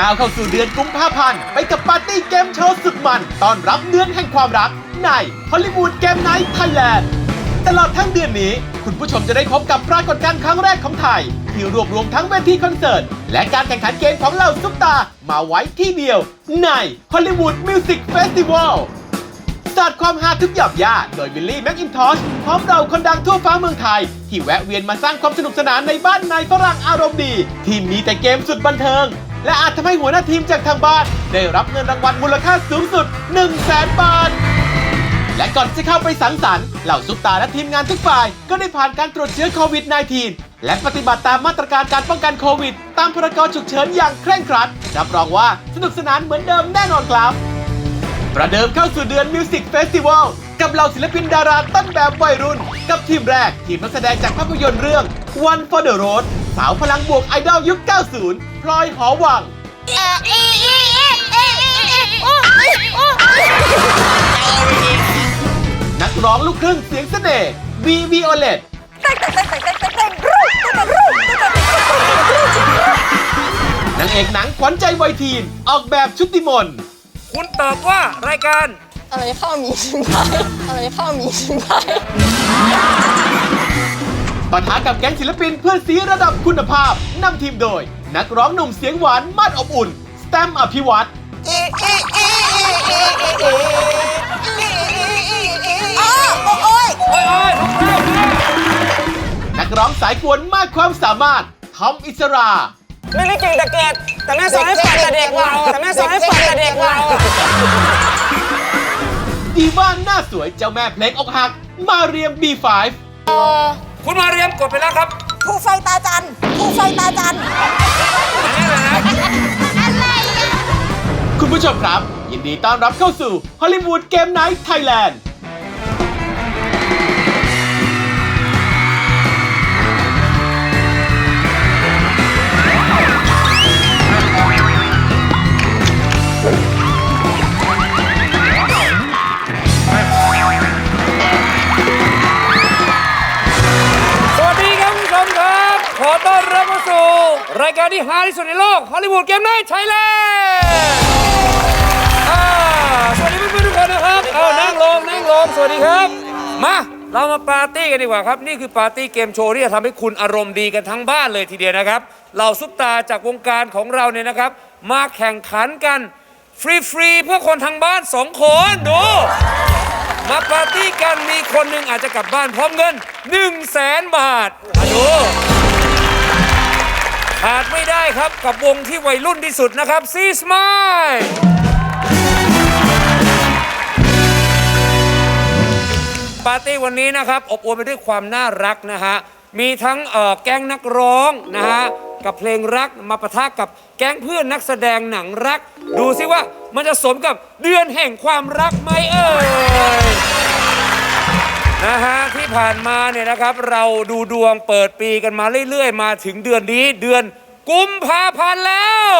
ก้าวเข้าสู่เดือนกุมภาพันธ์ไปกับปาร์ตี้เกมโชว์สุดมันต้อนรับเดือนแห่งความรักในฮอลลีวูดเกมไนท์ไทยแลนด์ตลอดทั้งเดือนนี้ คุณผู้ชมจะได้พบกับปรากฏการณ์ครั้งแรกของไทย ที่รวบรวมทั้งเวทีคอนเสิร์ต และการแข่งขันเกมของเหล่าซุปตา มาไว้ที่เดียว ในฮอลลีวูดมิวสิกเฟสติวัลสาดความฮาทุกหยอบย่าโดยวิลลี่แม็กอินทอชพร้อมเราคนดังทั่วฟ้าเมืองไทย ที่แวะเวียนมาสร้างความสนุกสนานในบ้านนายฝรั่งอารมณ์ดี ที่มีแต่เกมสุดบันเทิง และอาจทำให้หัวหน้าทีมจากทางบ้าน ได้รับเงินรางวัลมูลค่าสูงสุด 1 0 0 0 0แสนบาท และก่อนจะเข้าไปสังสรรค์เหล่าซุปตาและทีมงานทุกฝ่าย ก็ได้ผ่านการตรวจเชื้อโควิด -19 และปฏิบัติตามมาตรการการป้องกันโควิด ตามพรกฉุกเฉินอย่างเคร่งครัดรับรองว่าสนุกสนานเหมือนเดิมแน่นอนครับ ประเดิมเข้าสู่เดือนมิวสิกเฟสติวัล กับเหล่าศิลปินดาราต้นแบบวัยรุ่น กับทีมแรก ทีมนักแสดงจากภาพยนตร์เรื่อง One for the Road สาวพลังบวกไอดอลยุค 90 พลอยหอวัง นักร้องลูกครึ่งเสียงเสน่ห์วีวีโอเลตนางเอกหนังขวัญใจวัยทีน ออกแบบชุติมน คุณตอบว่ารายการ อะไรเข้ามีชิมพายอะไรเข้ามีชิมพายปะทะกับแก๊งศิลปินเพื่อนสีระดับคุณภาพ นำทีมโดย นักร้องหนุ่มเสียงหวานมาดอบอุ่น สแตมป์อภิวัตรอ้าวโอ้ยโอ้ยโอ้ยนักร้องสายกวนมากความสามารถทอมอิสรา ไม่ได้เก่งแต่เกตแต่แม่สอนให้ฝันแต่เด็กเราแต่แม่สอนให้ฝันแต่เด็กเรา ดีว่านหน้าสวยเจ้าแม่เพลงอกหัก มาเรียม B5 คุณมาเรียมกดไปแล้วครับผู้ไฟตาจันผู้ไฟตาจันอันนี้เลยนะคุณผู้ชมครับ ยินดีต้อนรับเข้าสู่ฮอลลีวูดเกมไนท์ไทยแลนด์ อต้อนรับเข้าสู่รายการที่ฮาที่สุดในโลกฮอลลีวูดเกมไนท์ไทยแลนด์สวัสดีเพื่อนๆทุกคนนะครับเอานั่งลงนั่งลงสวัสดีครับ มาเรามาปาร์ตี้กันดีกว่าครับ นี่คือปาร์ตี้เกมโชว์ที่จะทำให้คุณอารมณ์ดีกันทั้งบ้านเลยทีเดียวนะครับเหล่าซุปตาจากวงการของเราเนี่ยนะครับ มาแข่งขันกันฟรีๆเพื่อคนทางบ้านสองคนดู มาปาร์ตี้กันมีคนหนึ่งอาจจะกลับบ้านพร้อมเงิน1 0 0 0 0แสนบาทมาดู ขาดไม่ได้ครับกับวงที่วัยรุ่นที่สุดนะครับซีสมายปาร์ตี้วันนี้นะครับ อบอวลไปด้วยความน่ารักนะฮะ มีทั้งเอ่อแก๊งนักร้องนะฮะ กับเพลงรักมาปะทะกับแก๊งเพื่อนนักแสดงหนังรัก ดูสิว่ามันจะสมกับเดือนแห่งความรักไหมเอ่ย นะฮะที่ผ่านมาเนี่ยนะครับ เราดูดวงเปิดปีกันมาเรื่อยๆ มาถึงเดือนนี้เดือนกุมภาพันธ์แล้ว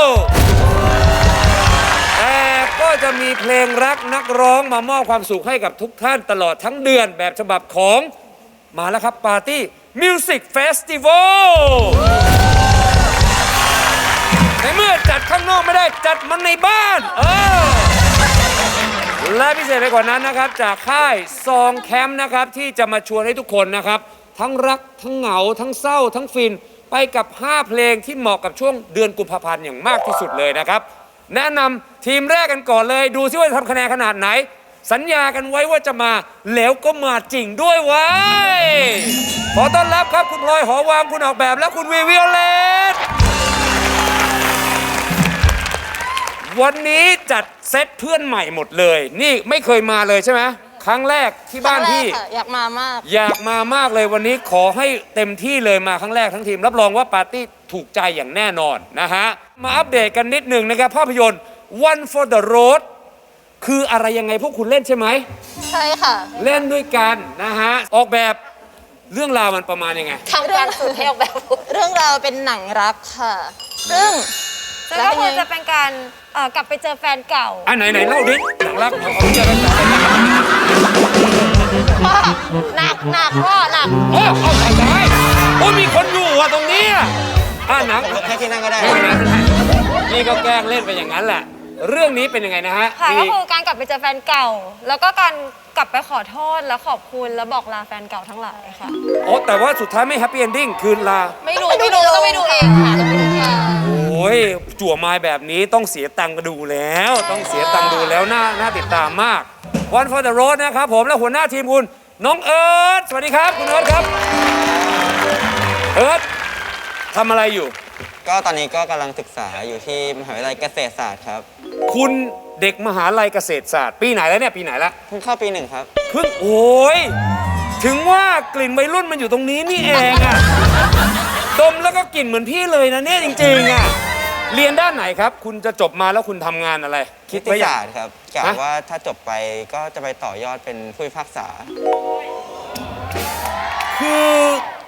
แต่ก็จะมีเพลงรักนักร้องมามอบความสุขให้กับทุกท่านตลอดทั้งเดือนแบบฉบับของมาแล้วครับปาร์ตี้มิวสิกเฟสติวัลในเมื่อจัดข้างนอกไม่ได้จัดมันในบ้าน เออ และพิเศษไปกว่านั้นนะครับ จากค่ายซองแคมป์นะครับ ที่จะมาชวนให้ทุกคนนะครับ ทั้งรักทั้งเหงา ทั้งเศร้า ทั้งฟินไปกับ 5 เพลงที่เหมาะกับช่วงเดือนกุมภาพันธ์อย่างมากที่สุดเลยนะครับ แนะนำทีมแรกกันก่อนเลยดูซิว่าจะทำคะแนนขนาดไหน สัญญากันไว้ว่าจะมาแล้วก็มาจริงด้วยไว้ยขอต้อนรับครับคุณพลอยหอวางคุณออกแบบและคุณวีวิโอเลต วันนี้จัดเซตเพื่อนใหม่หมดเลย นี่ไม่เคยมาเลยใช่ไหมครั้งแรกที่บ้านพี่ ครั้งแรกค่ะอยากมามาก อยากมามากเลยวันนี้ขอให้เต็มที่เลยมาครั้งแรกทั้งทีม รับรองว่าปาร์ตี้ถูกใจอย่างแน่นอนนะฮะ มาอัปเดตกันนิดหนึ่งนะครับภาพยนตร์ One for the Road คืออะไรยังไงพวกคุณเล่นใช่ไหม ใช่ค่ะเล่นด้วยกันนะฮะ ออกแบบเรื่องราวมันประมาณยังไง ทำการสุดให้ออกแบบ เรื่องราวเป็นหนังรักค่ะ ซึ่ง แล้วก็คงจะเป็นการเอ่อกลับไปเจอแฟนเก่าอะไหนไหนเล่าดิหนังรักเอาเอาเจอกันพ่อหนักหนักพ่อหนักโอ้เอาใส่ได้โอ้มีคนอยู่อะตรงนี้อะอ่าหนังแค่ที่นั่งก็ได้ไม่เป็นไรไม่เป็นไรนี่ก็แกล้งเล่นไปอย่างนั้นแหละ เรื่องนี้เป็นยังไงนะฮะค่ะมีก็คือการกลับไปเจอแฟนเก่า แล้วก็การกลับไปขอโทษแล้วขอบคุณแล้วบอกลาแฟนเก่าทั้งหลายค่ะ โอ้แต่ว่าสุดท้ายไม่แฮปปี้เอนดิ้งคือลา ไม่รู้ไม่รู้ต้องไปดูเองค่ะต้องไปดูค่ะโอ้ยจั่วไม้แบบนี้ต้องเสียตังค์มาดูแล้ว ต้องเสียตังค์ดูแล้วน่าน่าติดตามมาก One for the road นะครับผมและหัวหน้าทีมคุณน้องเอิร์ธสวัสดีครับ คุณเอิร์ธครับเอิร์ธทำอะไรอยู่ ก็ตอนนี้ก็กำลังศึกษาอยู่ที่มหาวิทยาลัยเกษตรศาสตร์ครับ คุณเด็กมหาลัยเกษตรศาสตร์ ปีไหนแล้วเนี่ยปีไหนละเพิ่งเข้าปีหนึ่งครับ เพิ่งโอ้ยถึงว่ากลิ่นวัยรุ่นมันอยู่ตรงนี้นี่เองอะดมแล้วก็กลิ่นเหมือนพี่เลยนะเนี่ยจริงๆอะเรียนด้านไหนครับ คุณจะจบมาแล้วคุณทำงานอะไรคิดไว้อยาศากสตร์ครับกะฮะว่าถ้าจบไปก็จะไปต่อยอดเป็นผู้พิพากษา คือ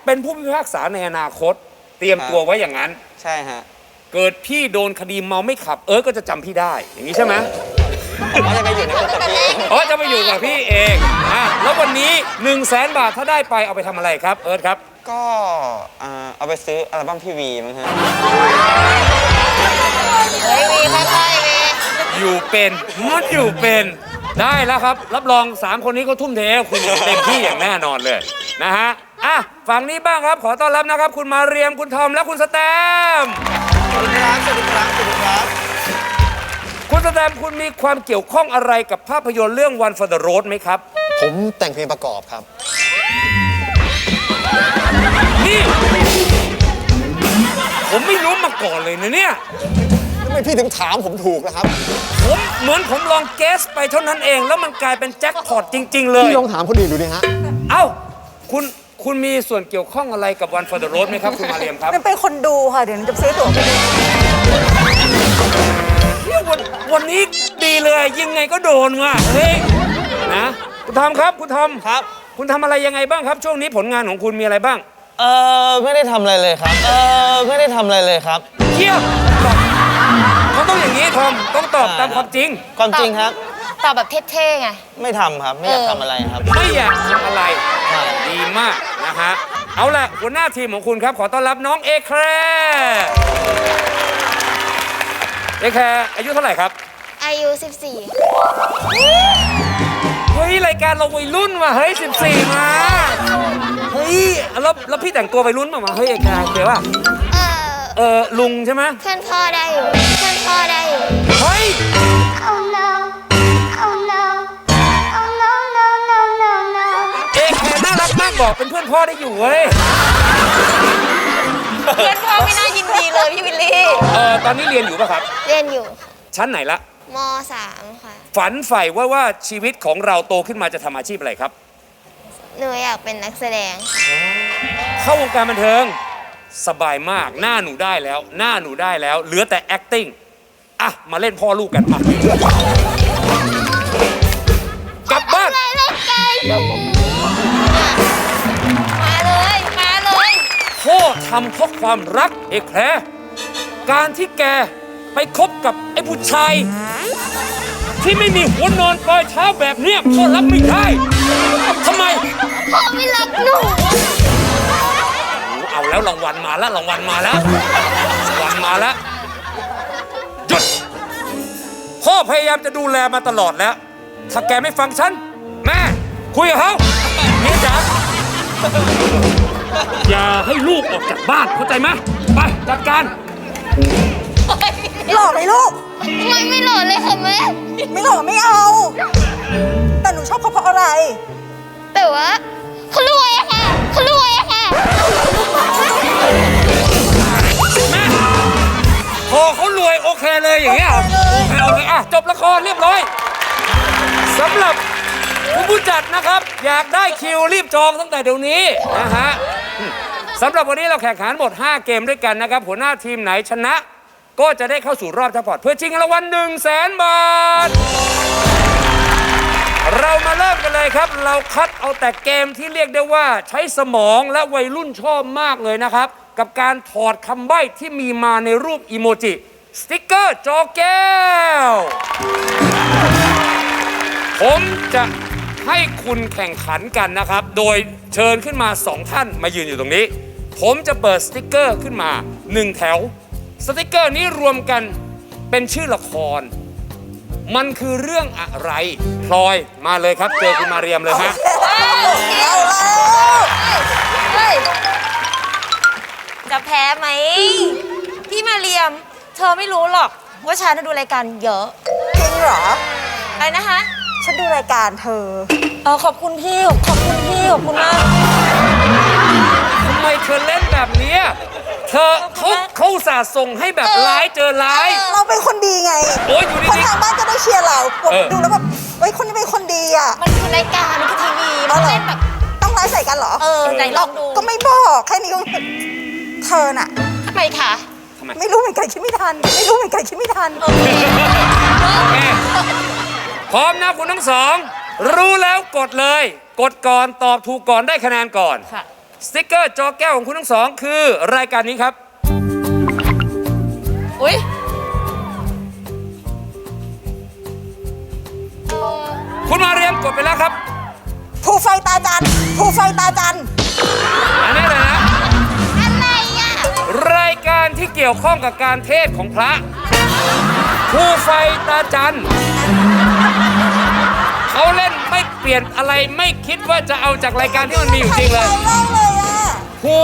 เป็นผู้พิพากษาในอนาคต เตรียมตัวไว้อย่างนั้น ใช่ฮะ เกิดพี่โดนคดีเมาไม่ขับ เอิร์ธก็จะจำพี่ได้ อย่างนี้ใช่ไหมผมก็จะไปอยู่ในคุกกับพี่อ๋อจะไปอยู่กับพี่เองอะแล้ววันนี้1นึ่งแสนบาทถ้าได้ไปเอาไปทำอะไรครับ เอิร์ธครับ ก็อ่าเอาไปซื้ออัลบั้มพี่วีมั้งฮะเฮ้ยวีค่อยๆวีอยู่เป็นมันอยู่เป็นได้แล้วครับ รับรอง 3 คนนี้เขาทุ่มเทให้คุณอย่างเต็มที่อย่างแน่นอนเลยนะฮะอะฝั่งนี้บ้างครับ ขอต้อนรับนะครับ คุณมาเรียมคุณทอมและคุณสแตมป์ สวัสดีครับสวัสดีครับสวัสดีครับ คุณสแตมป์คุณมีความเกี่ยวข้องอะไรกับภาพยนตร์เรื่อง One for the Road ไหมครับ ผมแต่งเพลงประกอบครับ นี่ ผมไม่รู้มาก่อนเลยนะเนี่ย ทำไมพี่ถึงถามผมถูกนะครับ ผมเหมือนผมลองเกสไปเท่านั้นเอง แล้วมันกลายเป็นแจ็คพอตจริง ๆ เลย พี่ลองถามคนอื่นดูดิฮะ เอ้า คุณ คุณมีส่วนเกี่ยวข้องอะไรกับ One for the Road ไหมครับ คุณมาเรียมครับ มันเป็นคนดูค่ะ เดี๋ยวหนูจะซื้อตั๋วไปดูเนี่ยวันวันนี้ดีเลยยังไงก็โดนว่ะเฮ้ยนะคุณทอมครับคุณทอมครับ คุณทำอะไรยังไงบ้างครับ ช่วงนี้ผลงานของคุณมีอะไรบ้าง เออไม่ได้ทำอะไรเลยครับ เออไม่ได้ทำอะไรเลยครับเยี่ยมเขาต้องอย่างนี้ทอมต้องตอบตามความจริง ความจริงครับ ตอบแบบเท่ๆไง ไม่ทำครับ ไม่อยากเออทำอะไรครับ ไม่อยากทำอะไร ดีมากนะ ฮะเอาละหัวหน้าทีมของคุณครับขอต้อนรับน้องเอแคร์เอแคร์อายุเท่าไหร่ครับ อายุเฮ้ยรายการเราวัยรุ่นว่ะเฮ้ย14มาเฮ้ยแล้วแล้วพี่แต่งตัววัยรุ่นป่ะมาเฮ้ยเอแคร์เดี๋ยวว่า14เอ่อเออลุงใช่ไหมเพื่อนพ่อได้อยู่ เพื่อนพ่อได้อยู่ เฮ้ย น่ารักมากบอกเป็นเพื่อนพ่อได้อยู่เว้ย เพื่อนพ่อไม่น่ายินดีเลยพี่วิลลี่ เออตอนนี้เรียนอยู่ป่ะครับ เรียนอยู่ชั้นไหนละม .3 ค่ะ ฝันใฝ่ว่าว่าชีวิตของเราโตขึ้นมาจะทำอาชีพอะไรครับ หนูอยากเป็นนักแสดง เข้าวงการบันเทิงสบายมากหน้าหนูได้แล้ว หน้าหนูได้แล้ว เหลือแต่ acting อะ มาเล่นพ่อลูกกันมากลับบ้านอะไรแล้วไกลอยู่ มาเลย มาเลย พ่อทำเพราะความรักเอกแคร์การที่แกไปคบกับไอ้ผู้ชาย ที่ไม่มีหัวนอนปลายเท้าแบบเนี้ยพ่อรับไม่ได้ทำไม พ่อไม่รักหนู เอาแล้วรางวัลมาแล้วรางวัลมาแล้วรางวัลมาแล้วหยุดพ่อพยายามจะดูแลมาตลอดแล้ว ถ้าแกไม่ฟังฉัน แม่ คุยกับเขา เมียจ๋าอย่าให้ลูกออกจากบ้านเข้าใจไหมไปจัดการหล่อไหมลูกทำไมไม่หล่อเลยค่ะแม่ไม่หล่อไม่เอา แต่หนูชอบเขาเพราะอะไร แต่ว่าเขารวยอะค่ะเขารวยอะค่ะพอเขารวยโอเคเลยอย่างเงี้ยเหรอโอเคโอเคอะจบละครเรียบร้อยสำหรับ คุณผู้จัดนะครับ อยากได้คิวรีบจองตั้งแต่เดี๋ยวนี้นะฮะสำหรับวันนี้เราแข่งขันหมด 5 เกมด้วยกันนะครับ หัวหน้าทีมไหนชนะ ก็จะได้เข้าสู่รอบแจ็คพอตเพื่อชิงรางวัล1 0 0 0 0แสนบาท เรามาเริ่มกันเลยครับ เราคัดเอาแต่เกมที่เรียกได้ว่าใช้สมองและวัยรุ่นชอบมากเลยนะครับ กับการถอดคำใบ้ที่มีมาในรูปอีโมจิ สติกเกอร์จอแก้ว ผมจะ ให้คุณแข่งขันกันนะครับ โดยเชิญขึ้นมาสองท่านมายืนอยู่ตรงนี้ ผมจะเปิดสติกเกอร์ขึ้นมาหนึ่งแถว สติกเกอร์นี้รวมกันเป็นชื่อละคร มันคือเรื่องอะไรพลอยมาเลยครับ เจอคุณมาเรียมเลยฮะเอาแล้วเฮ้ยจะแพ้ไหมพี่มาเรียม เธอไม่รู้หรอกว่าฉันน่ะดูรายการเยอะจริงเหรออะไรนะคะ ฉันดูรายการเธอ เออขอบคุณพี่ ขอบคุณพี่ ขอบคุณมาก ทำไมเธอเล่นแบบเนี้ยเธอเขาเขาอุตสาห์ส่งให้แบบร้ายเจอร้าย เราเป็นคนดีไง โอ้ยอยู่คนดี ทางบ้านจะได้เชียร์เราผมเออ ดูแล้วแบบเฮ้ยคนนี้เป็นคนดีอะมันคือรายการมันคือทีวีมันเล่นแบบ ต้องไลฟ์ใส่กันเหรอเออไหนลองดูก็ไม่บอกแค่นี้ก็เธอน่ะ ทำไมคะ ไม่รู้เหมือนกันคิดไม่ทัน ไม่รู้เหมือนกันคิดไม่ทันๆโอเค พร้อมนะคุณทั้งสอง รู้แล้วกดเลย กดก่อนตอบถูกก่อนได้คะแนนก่อนค่ะ สติกเกอร์จอแก้วของคุณทั้งสอง คือรายการนี้ครับ อุ้ยคุณมาเรียมกดไปแล้วครับ ภูไฟตาจันภูไฟตาจันอันนี้เลยนะอะไรอะ รายการที่เกี่ยวข้องกับการเทศน์ของพระผู้ไฟตาจันทร์เขาเล่นไม่เปลี่ยนอะไรไม่คิดว่าจะเอาจากรายการที่มันมีอยู่จริงเลยเล่าเลยอะภู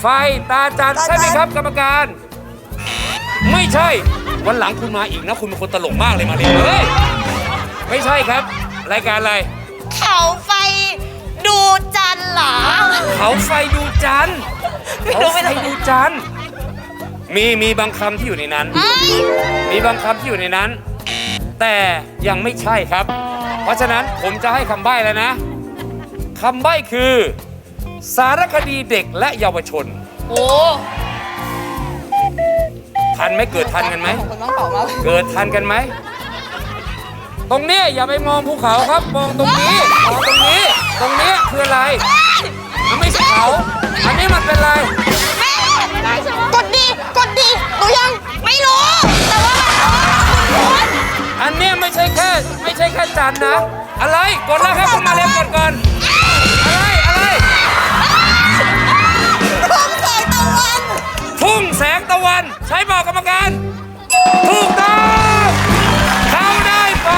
ไฟตาจันทร์ตาจันทร์ใช่ไหมครับกรรมการ ไม่ใช่ วันหลังคุณมาอีกนะ คุณเป็นคนตลกมากเลยมาเรียนเฮ้ยไม่ใช่ครับ รายการอะไร เขาไฟดูจันทร์เหรอ เขาไฟดูจันทร์ไม่เขารู้ไฟไม่รู้ดูจันทร์ มีมีบางคำที่อยู่ในนั้น เอ้ยมีบางคำที่อยู่ในนั้น แต่ยังไม่ใช่ครับ เพราะฉะนั้นผมจะให้คำใบ้แล้วนะคำใบ้คือ สารคดีเด็กและเยาวชน โอ้ทันไหมเกิดทันกันไหมของคนต้องเป่ามากเกิดทันกันไหม ตรงเนี้ยอย่าไปมองภูเขาครับ มองตรงนี้ มองตรงนี้ ตรงนี้คืออะไร มันไม่ใช่เขา อันนี้มันเป็นอะไรแม่ แค่จันทร์นะ อะไร กดแล้วครับคุณมาเรียนกดก่อน อะไร อะไรทุ่งแสงตะวัน ใช้บอกกรรมการ ถูกต้องเขาได้ไป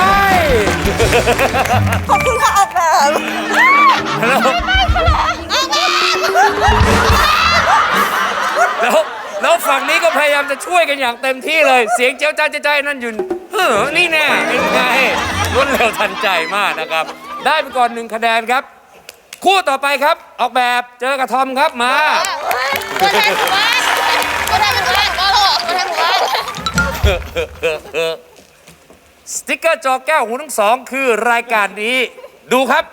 ขอบคุณค่ะออกแบบแล้วแล้วฝั่งนี้ก็พยายามจะช่วยกันอย่างเต็มที่เลย เสียงเจ้าจ้าเจ้าจ้านั่นอยืนเฮ้อนี่แน่เป็นไง รวดเร็วทันใจมากนะครับ ได้ไปก่อนหนึ่งคะแนนครับ คู่ต่อไปครับ ออกแบบเจอกับทอมครับมา ตัวแทนหมู่บ้านตัวแทนหมู่บ้านก็ตัวแทนหมู่บ้านสติกเกอร์จอแก้วของคุณทั้งสองคือรายการนี้ ดูครับ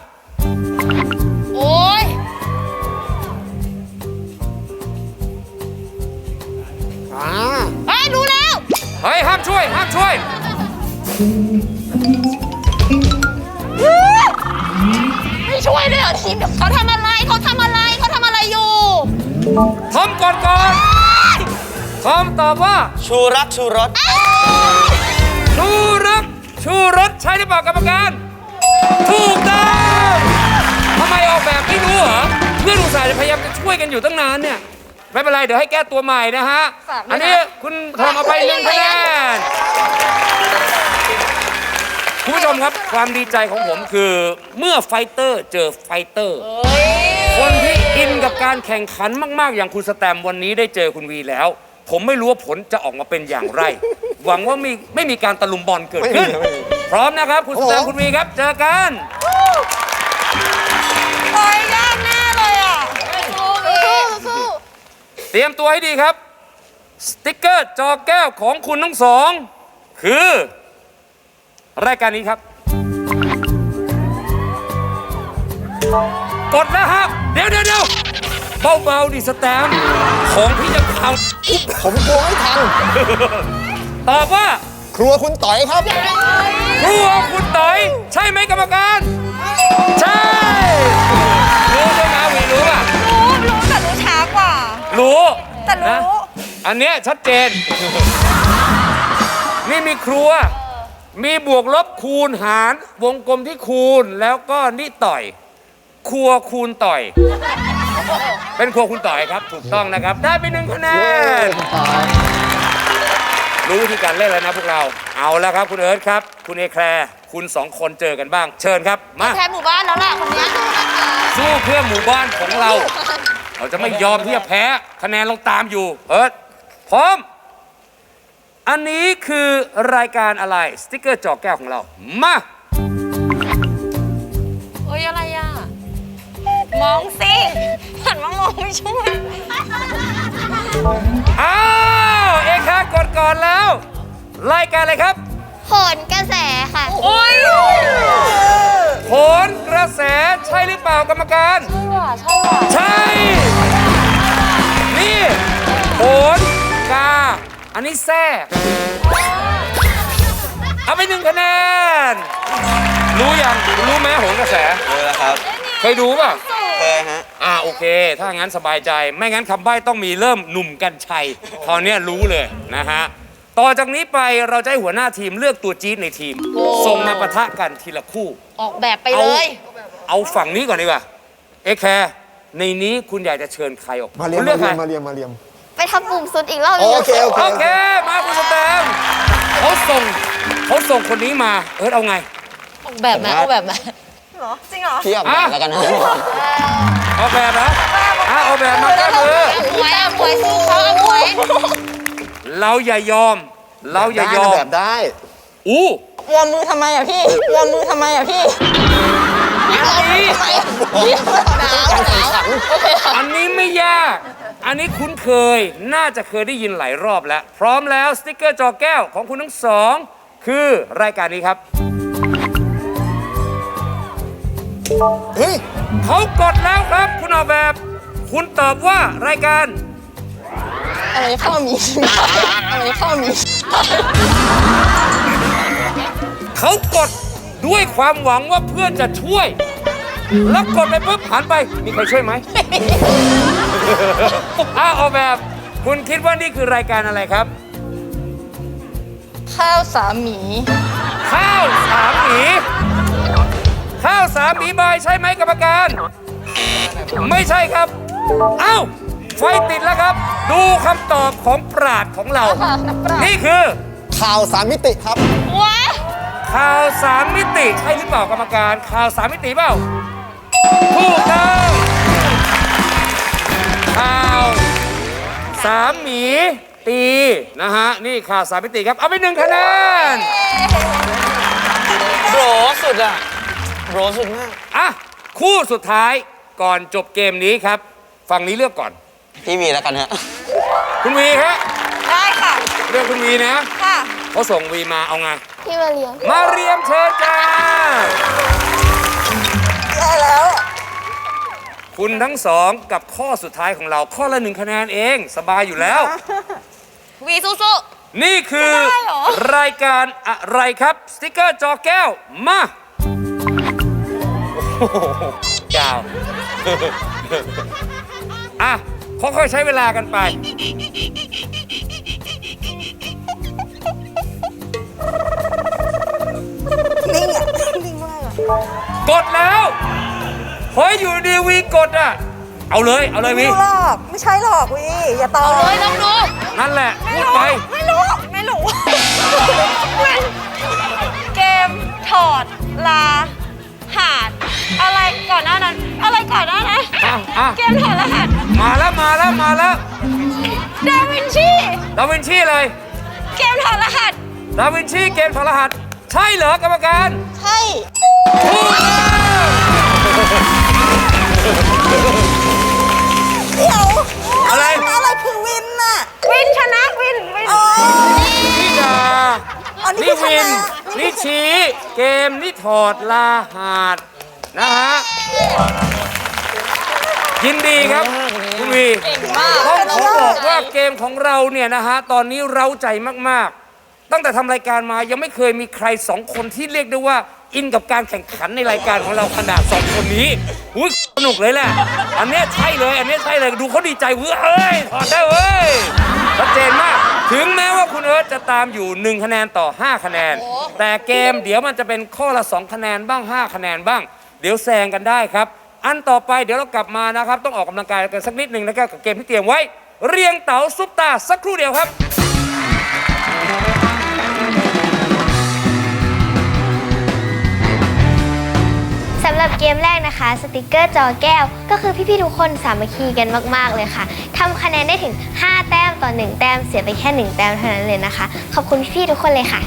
โอ้ยอ่าไอ้ยรู้แล้ว เฮ้ย ห้ามช่วย ห้ามช่วยได้วยเหรอทีมเดี๋ยวเขาทำอะไรเขาทำอะไรเขาทำอะไรอยู่ทอมก่อนก่อนทอมตอบว่าชูรักชูรสชูรักชูรสใช่หรือเปล่ากรรมการถูกต้องทำไมออกแบบไม่รู้เหรอเพื่อนอุตส่าห์จะพยายามจะช่วยกันอยู่ตั้งนานเนี่ยไม่เป็นไรเดี๋ยวให้แก้ตัวใหม่นะฮะฝากด้วยนะอันนี้คุณทอมเอาไปหนึ่งคะแนน คุณผู้ชมครับความดีใจของผมคือเมื่อไฟเตอร์เจอไฟเตอร์ คนที่อินกับการแข่งขันมาก ๆ อย่างคุณสแตมวันนี้ได้เจอคุณวีแล้ว ผมไม่รู้ว่าผลจะออกมาเป็นอย่างไร หวังว่ามีไม่มีการตะลุมบอลเกิดขึ้นไม่มีไม่มีพร้อมนะครับ คุณสแตมครับผมคุณวีครับ เจอกัน โอ้ยยากแน่เลยอะสู้สู้เตรียมตัวให้ดีครับ สติกเกอร์จอแก้วของคุณทั้งสอง คือ รายการนี้ครับ กดแล้วครับ เดี๋ยวเดี๋ยวเดี๋ยวเบาๆดิสแตมป์ของพี่จะพังผมกลัวไม่ทัน ตอบว่า ครัวคุณต่อยครับ ครัวคุณต๋อยใช่ไหมกรรมการ ใช่รู้ใช่ไหมวีรู้ป่ะ รู้รู้แต่รู้ช้ากว่า รู้แต่รู้นะอันเนี้ยชัดเจน นี่มีครัว มีบวกลบคูณหารวงกลมที่คูณแล้วก็นี่ต่อย ครัวคูณต่อย เป็นครัวคุณต่อยครับ ถูกต้องนะครับ ได้ไปหนึ่งคะแนน รู้วิธีการเล่นแล้วนะพวกเรา เอาแล้วครับคุณเอิร์ธครับ คุณเอแคลร์คุณสองคนเจอกันบ้าง เชิญครับ มา แพ้หมู่บ้านแล้วล่ะคนเนี้ยสู้เพื่อหมู่บ้านของเรา เราจะไม่ยอมที่จะแพ้ คะแนนเราตามอยู่ เอิร์ธพร้อม อันนี้คือรายการอะไร สติกเกอร์จอแก้วของเรา มาเฮ้ยอะไรอะ มองสิหันมามองไม่ช่วยอ้าว เอคากดก่อนแล้ว รายการอะไรครับผลกระแสค่ะ โอ้ยโหนกระแสใช่หรือเปล่ากรรมการ ใช่ว่ะใช่ว่ะใช่ นี่โหนกา อันนี้แซ่เอาไปหนึ่งคะแนน รู้ยังรู้ไหมโหนกระแสรู้แล้วครับเคยดูป่ะ เคยฮะ อ่าโอเค ถ้างั้นสบายใจ ไม่งั้นคำใบ้ต้องมีเริ่มหนุ่มกันชัยคราวเนี้ยรู้เลยนะฮะ ต่อจากนี้ไปเราจะให้หัวหน้าทีมเลือกตัวจี๊ดในทีม ส่งมาปะทะกันทีละคู่ ออกแบบไปเลย เอาฝั่งนี้ก่อนดีกว่า เอแคร์ในนี้คุณอยากจะเชิญใครออกมาเรียมคุณเลืมาอกใครเรียมมาเรียมมาเรียม ไปทำปุ่มสุดอีกรอบหโอนึงเค โอเค โอเค มาคุณสแตมป์เขาส่งเขาส่งคนนี้มาเออเอาไง ออกแบบไหมออกแบบไหม เหรอ จริงเหรอ พี่ออกแบบแล้วกันนะเอาแบบนะอะเอาแบบมาแก้มือเอาหวยเอาหวยสู้เขาเอาหวยเราอย่ายอม เราอย่ายอมแบบได้ อู้วอร์มมือทำไมอะพี่ วอร์มมือทำไมอะพี่ อันนี้ หนาวหนาว อันนี้ไม่ยาก อันนี้คุ้นเคยน่าจะเคยได้ยินหลายรอบแล้ว พร้อมแล้วสติกเกอร์จอแก้วของคุณทั้งสอง คือรายการนี้ครับ เฮ้ยเขากดแล้วครับคุณออกแบบ คุณตอบว่ารายการ อะไรข้าวหมีอะไรข้าวหมีเขากดด้วยความหวังว่าเพื่อนจะช่วย แล้วกดไปปุ๊บหันไป มีใครช่วยไหม อ้าวออกแบบ คุณคิดว่านี่คือรายการอะไรครับ ข้าวสามหมี ข้าวสามหมีข้าวสามหมีบายใช่ไหมกรรมการ ไม่ใช่ครับ เอ้า ไฟติดแล้วครับ ดูคำตอบของปราดของเรานี่คือ ข่าวสามมิติครับ ว้าข่าวสามมิติใช่หรือเปล่ากรรมการ ข่าวสามมิติเปล่า ถูกต้องข่าวสามหมีตี นะฮะ นี่ข่าวสามมิติครับ เอาไปหนึ่งคะแนนโรสุดอะโรสุดมาก อะ คู่สุดท้ายก่อนจบเกมนี้ครับ ฝั่งนี้เลือกก่อน พี่วีแล้วกันฮะ คุณวีฮะได้ค่ะ เลือกคุณวีนะค่ะ เขาส่งวีมาเอาไง พี่มาเรียน มาเรียมเชิญจ้า ได้แล้ว คุณทั้งสองกับข้อสุดท้ายของเราข้อละหนึ่งคะแนนเองสบายอยู่แล้ว วีสู้สู้ นี่คือได้เหรอ รายการอะไรครับ สติกเกอร์จอแก้ว มาโอ้โหยาว อะค่อยๆใช้เวลากันไป นิ่งอะ นิ่งมากอะกดแล้ว เฮ้ย อยู่ดีวีกดอะ เอาเลย เอาเลยไม่วีรู้หรอกไม่ใช่หรอกวีอย่าตอบเอาเลยลองดูนั่นแหละ พูดไป ไม่รู้ ไม่รู้มันเกมถอดลา หาด อะไรก่อนหน้านั้น อะไรก่อนหน้านั้นอะอะ เกมถอดรหัสมาแล้ว มาแล้ว มาแล้ว ดาวินชีดาวินชีเลย เกมถอดรหัส ดาวินชีเกมทรหัส ใช่เหรอกรรมการ ใช่ มนี่ถอดลาหาดนะฮะยินดีครับคุณวีต้องขอบอกว่าเกมของเราเนี่ยนะฮะตอนนี้เราใจมากๆ ตั้งแต่ทำรายการมายังไม่เคยมีใครสองคนที่เรียกได้ว่า อินกับการแข่งขันในรายการของเราขนาดสองคนนี้อุ้ยสนุกเลยแหละ อันเนี้ยใช่เลย อันเนี้ยใช่เลยดูเขาดีใจเว้ยเอ้ยถอดได้เว้ยชัดเจนมาก ถึงแม้ว่าคุณเอิร์ธจะตามอยู่ 1 คะแนนต่อ 5 คะแนน แต่เกมเดี๋ยวมันจะเป็นข้อละ 2 คะแนนบ้าง 5 คะแนนบ้าง เดี๋ยวแซงกันได้ครับ อันต่อไปเดี๋ยวเรากลับมานะครับ ต้องออกกำลังกายกันสักนิดหนึ่งนะครับกับเกมที่เตรียมไว้ เรียงเต๋าซุปตาสักครู่เดียวครับำหรับเกมแรกนะคะ สติกเกอร์จอแก้ว ก็คือพี่ๆทุกคนสามัคคีกันมากๆเลยค่ะทำคะแนนได้ถึง 5 แต้มต่อ 1 แต้มเสียไปแค่ 1 แต้มเท่านั้นเลยนะคะ ขอบคุณพี่ๆทุกคนเลยค่ะ